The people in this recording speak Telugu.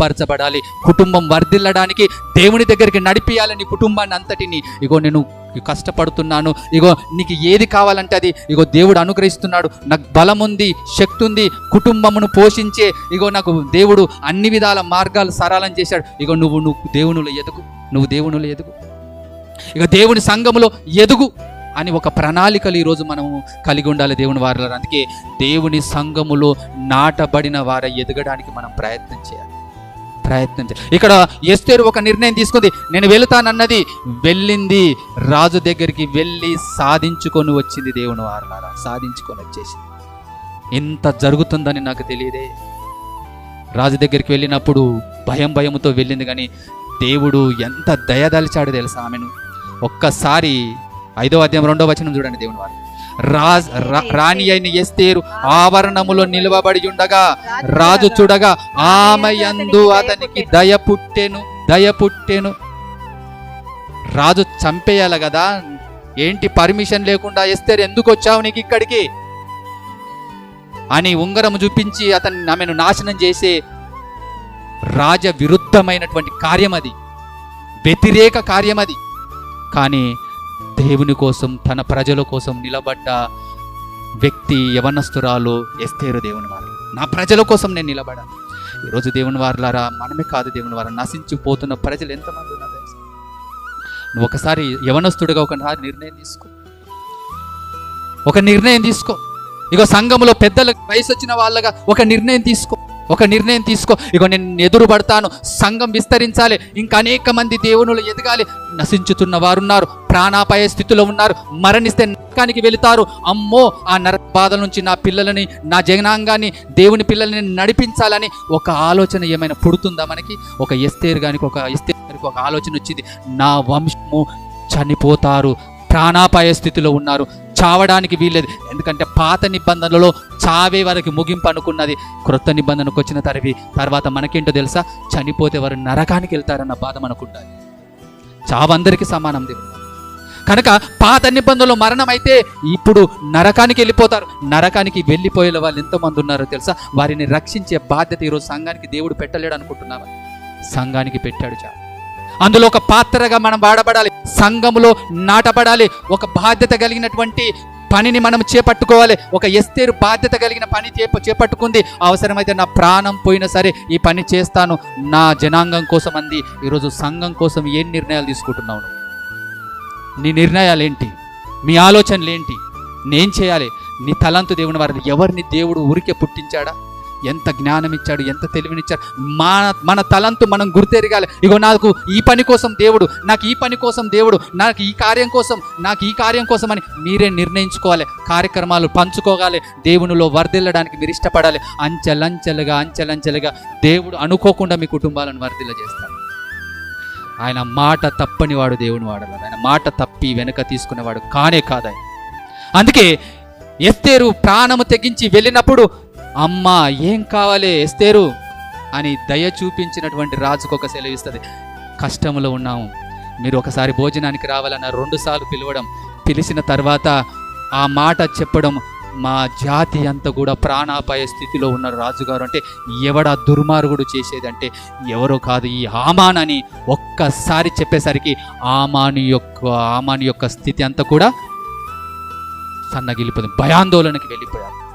పరచబడాలి కుటుంబం వర్ధిల్లడానికి దేవుని దగ్గరికి నడిపియాలని కుటుంబాన్ని అంతటిని. ఇగో నేను కష్టపడుతున్నాను. ఇగో నీకు ఏది కావాలంటే అది. ఇగో దేవుడు అనుగ్రహిస్తున్నాడు. నాకు బలం ఉంది శక్తి ఉంది. కుటుంబమును పోషించే ఇగో నాకు దేవుడు అన్ని విధాల మార్గాలు సరళం చేశాడు. ఇగో నువ్వు నువ్వు దేవునిలో ఎదుగు. నువ్వు దేవునిలో ఎదుగు. ఇక దేవుని సంఘములో ఎదుగు అని ఒక ప్రణాళికలు ఈరోజు మనము కలిగి ఉండాలి దేవుని వారిలో. అందుకే దేవుని సంఘములో నాటబడిన వార ఎదగడానికి మనం ప్రయత్నం చేయాలి. ప్రయత్నం చేయాలి ఇక్కడ ఎస్తేరు ఒక నిర్ణయం తీసుకుంది. నేను వెళుతానన్నది వెళ్ళింది. రాజు దగ్గరికి వెళ్ళి సాధించుకొని వచ్చింది దేవుని వారలారా. సాధించుకొని వచ్చేసి ఇంత జరుగుతుందని నాకు తెలియదే. రాజు దగ్గరికి వెళ్ళినప్పుడు భయం భయముతో వెళ్ళింది కానీ దేవుడు ఎంత దయదలిచాడు తెలుసా ఆమెను? ఒక్కసారి ఐదో అధ్యాయం రెండో వచనం చూడండి దేవుని వారు. రాజ్ రాణి అయిన ఎస్తేరు ఆవరణములో నిలవబడి ఉండగా రాజు చూడగా ఆమె యందు అతనికి దయ పుట్టెను దయ పుట్టెను. రాజు చంపేయాలి కదా ఏంటి పర్మిషన్ లేకుండా ఎస్తేరు ఎందుకు వచ్చావు నీకు ఇక్కడికి? అని ఉంగరం చూపించి అతన్ని ఆమెను నాశనం చేసే రాజ విరుద్ధమైనటువంటి కార్యం అది వ్యతిరేక కార్యం అది కానీ దేవుని కోసం తన ప్రజల కోసం నిలబడ్డ వ్యక్తి యవనస్తురాలు ఎస్తేరు దేవుని వారు. నా ప్రజల కోసం నేను నిలబడాను. ఈరోజు దేవుని వారులారా మనమే కాదు దేవుని వారు. నశించిపోతున్న ప్రజలు ఎంతమంది ఉన్నారు నువ్వు ఒకసారి యవనస్తుడిగా ఒకసారి నిర్ణయం తీసుకో. ఒక నిర్ణయం తీసుకో. ఇక సంఘంలో పెద్దల వయసు వచ్చిన వాళ్ళగా ఒక నిర్ణయం తీసుకో. ఒక నిర్ణయం తీసుకో. ఇగో నేను ఎదురు పడతాను సంఘం విస్తరించాలి. ఇంకా అనేక మంది దేవునులు ఎదగాలి. నశించుతున్న వారు ఉన్నారు ప్రాణాపాయ స్థితిలో ఉన్నారు. మరణిస్తే నరకానికి వెళుతారు. అమ్మో ఆ నరక బాధల నుంచి నా పిల్లలని నా జగనాంగాన్ని దేవుని పిల్లల్ని నడిపించాలని ఒక ఆలోచన ఏమైనా పుడుతుందా మనకి? ఒక ఎస్తేరు గానికి ఒక ఎస్తేరు గారికి ఒక ఆలోచన వచ్చింది. నా వంశము చనిపోతారు. ప్రాణాపాయ స్థితిలో ఉన్నారు. చావడానికి వీల్లేదు. ఎందుకంటే పాత నిబంధనలలో చావే వరకు ముగింపు అనుకున్నది. క్రొత్త నిబంధనకు వచ్చిన తరవి తర్వాత మనకేంటో తెలుసా? చనిపోతే వారు నరకానికి వెళ్తారన్న బాధ మనకుండాలి చావు అందరికీ సమానం దేవుడు కనుక పాత నిబంధనలో మరణం అయితే ఇప్పుడు నరకానికి వెళ్ళిపోతారు. నరకానికి వెళ్ళిపోయే వాళ్ళు ఎంతమంది ఉన్నారో తెలుసా? వారిని రక్షించే బాధ్యత ఈరోజు సంఘానికి దేవుడు పెట్టలేడు అనుకుంటున్నావా సంఘానికి పెట్టాడు చాలు అందులో ఒక పాత్రగా మనం వాడబడాలి. సంఘములో నాటబడాలి. ఒక బాధ్యత కలిగినటువంటి పనిని మనం చేపట్టుకోవాలి. ఒక ఎస్తేరు బాధ్యత కలిగిన పని చేప చేపట్టుకుంది. అవసరమైతే నా ప్రాణం పోయినా సరే ఈ పని చేస్తాను. నా జనాంగం కోసం అంది. ఈరోజు సంఘం కోసం ఏం నిర్ణయాలు తీసుకుంటున్నావు నీ నిర్ణయాలు ఏంటి మీ ఆలోచనలు ఏంటి నేను చేయాలి. నీ తలంతు దేవుని వారిని ఎవరిని దేవుడు ఊరికే పుట్టించాడా? ఎంత జ్ఞానం ఇచ్చాడు ఎంత తెలివినిచ్చాడు. మన మన తలంతు మనం గుర్తెరగాలి. ఇగో నాకు ఈ పని కోసం దేవుడు నాకు ఈ పని కోసం దేవుడు నాకు ఈ కార్యం కోసం నాకు ఈ కార్యం కోసం అని మీరే నిర్ణయించుకోవాలి. కార్యక్రమాలు పంచుకోవాలి. దేవునిలో వర్ధిల్లడానికి మీరు ఇష్టపడాలి. అంచెలంచెలుగా అంచెలంచెలుగా దేవుడు అనుకోకుండా మీ కుటుంబాలను వర్ధిల్ల చేస్తాడు. ఆయన మాట తప్పని వాడు దేవుని వాడలేదు ఆయన మాట తప్పి వెనుక తీసుకునేవాడు కానే కాదు అందుకే ఎస్తేరు ప్రాణము తెగించి వెళ్ళినప్పుడు అమ్మా ఏం కావాలి ఎస్తేరు? అని దయ చూపించినటువంటి రాజుకు ఒక సెలవిస్తుంది కష్టంలో ఉన్నాము. మీరు ఒకసారి భోజనానికి రావాలన్న రెండుసార్లు పిలవడం పిలిచిన తర్వాత ఆ మాట చెప్పడం మా జాతి అంతా కూడా ప్రాణాపాయ స్థితిలో ఉన్న రాజుగారు అంటే ఎవడా దుర్మార్గుడు చేసేదంటే ఎవరో కాదు ఈ ఆమాన్ అని ఒక్కసారి చెప్పేసరికి ఆమాను యొక్క ఆమాను యొక్క స్థితి అంతా కూడా సన్నగిలిపోయింది. భయాందోళనకి వెళ్ళిపోయారు.